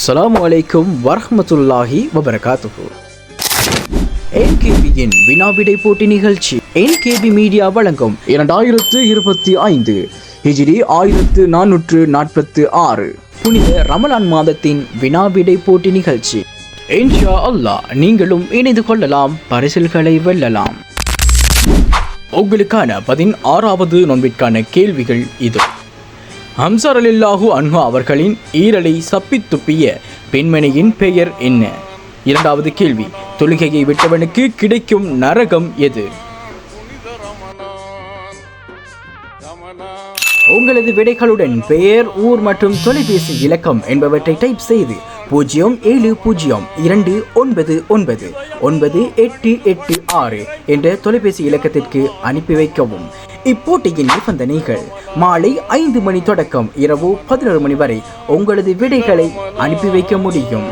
அஸ்லாம் வலைக்கும் வரமத்துல்லாஹி வபரகாத்துஹு என்கேபியின் வினாவிடை போட்டி நிகழ்ச்சி என்கேபி மீடியா வழங்கும் இரண்டாயிரத்து இருபத்தி ஐந்து ஹிஜிரி ஆயிரத்து நானூற்று நாற்பத்து ஆறு புனித ரமலான் மாதத்தின் வினாவிடை போட்டி நிகழ்ச்சி. இன்ஷா அல்லாஹ் நீங்களும் இணைந்து கொள்ளலாம் பரிசில்களை வெல்லலாம். உங்களுக்கான பதினாறாவது நோன்பிற்கான கேள்விகள் இது. ஹம்சர் அலில்லாஹு அன்ஹு அவர்களின் ஈரலை சப்பித் துப்பிய பெண்மணியின் பெயர் என்ன? இரண்டாவது கேள்வி தொழுகையை விட்டவனுக்கு கிடைக்கும் நரகம் எது? உங்களது விடைகளுடன் பெயர் ஊர் மற்றும் தொலைபேசி இலக்கம் என்பவற்றை டைப் செய்து பூஜ்ஜியம் ஏழு பூஜ்ஜியம் இரண்டு ஒன்பது ஒன்பது ஒன்பது எட்டு எட்டு ஆறு என்ற தொலைபேசி இலக்கத்திற்கு அனுப்பி வைக்கவும். இப்போட்டியின் நிபந்தனைகள் மாலை ஐந்து மணி தொடக்கம் இரவு பதினொரு மணி வரை உங்களது விடைகளை அனுப்பி வைக்க முடியும்.